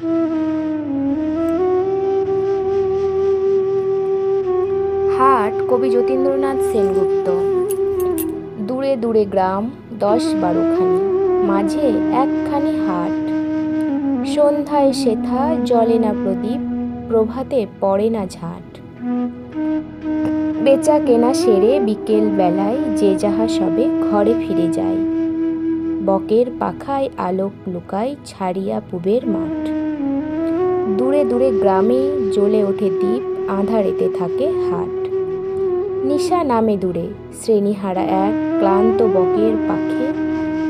হাট, কবি যতীন্দ্রনাথ সেনগুপ্ত। দূরে দূরে গ্রাম, দশ বারোখানি মাঝে একখানি হাট। সন্ধ্যায় সেথা জলে না প্রদীপ, প্রভাতে পড়ে না ঝাঁট। বেচা কেনা সেরে বিকেল বেলায় যে যাহা সবে ঘরে ফিরে যায়। বকের পাখায় আলোক লুকায় ছাড়িয়া পুবের মাঠ। দূরে দূরে গ্রামে জ্বলে ওঠে দ্বীপ, আঁধারেতে থাকে হাট। নিশা নামে দূরে, শ্রেণীহারা এক, ক্লান্ত বকের পাখে।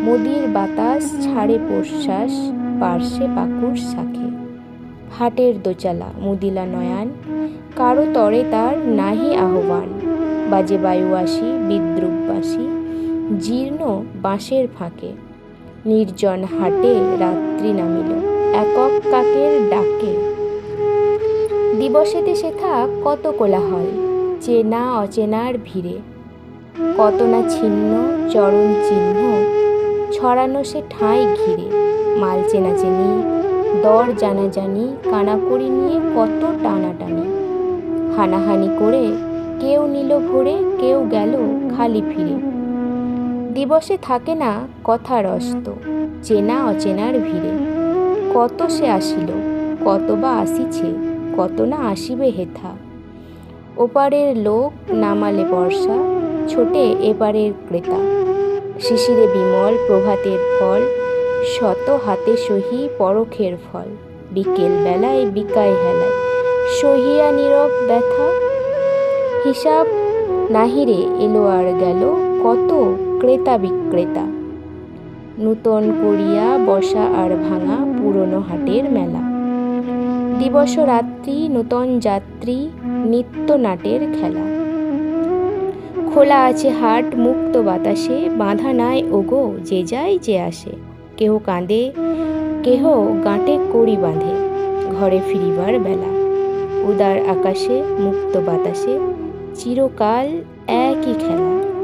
মোদির বাতাস ছাড়ে প্রশ্বাস, পার্শ্বে পাকুর শাখে। হাটের দোচালা, মুদিলা নয়ান, কারও তরে তার নাহি আহ্বান। বাজে বায়ুয়াসী বিদ্রুপবাসী, জীর্ণ বাঁশের ফাঁকে। নির্জন হাটে রাত্রি নামিল। একক কাকের ডাকে। দিবসেতে সেথা কত কোলাহল, চেনা অচেনার ভিড়ে। কত না ছিন্ন, চরণ চিহ্ন, ছড়ানো সে ঠাঁই ঘিরে। মাল চেনা চেনি দর জানাজানি, কানাকড়ি নিয়ে কত টানাটানি। হানাহানি করে কেউ নিল ভরে, কেউ গেল খালি ফিরে। দিবসে থাকে না কথার অস্ত, চেনা অচেনার ভিড়ে। কত সে আসিল, কত বা আসিছে, কত না আসিবে হেথা। ওপারের লোক নামালে বর্ষা, ছোটে এপারের ক্রেতা। শিশিরে বিমল প্রভাতের ফল, শত হাতে সহি পরখের ফল। বিকেল বেলায় বিকায় হেলায়, সহিয়া নীরব ব্যথা। হিসাব নাহিরে এলো আর গেল কত ক্রেতা বিক্রেতা। নূতন করিয়া বসা আর ভাঙা পুরনো হাটের মেলা। দিবস রাত্রি নূতন যাত্রী, নিত্য নাটের খেলা। খোলা আছে হাট, মুক্ত বাতাসে, বাঁধা নাই ওগো, যে যায় যে আসে। কেহ কাঁদে, কেহ গাঁটে কড়ি বাঁধে। ঘরে ফিরিবার বেলা। উদার আকাশে, মুক্ত বাতাসে, চিরকাল একই খেলা।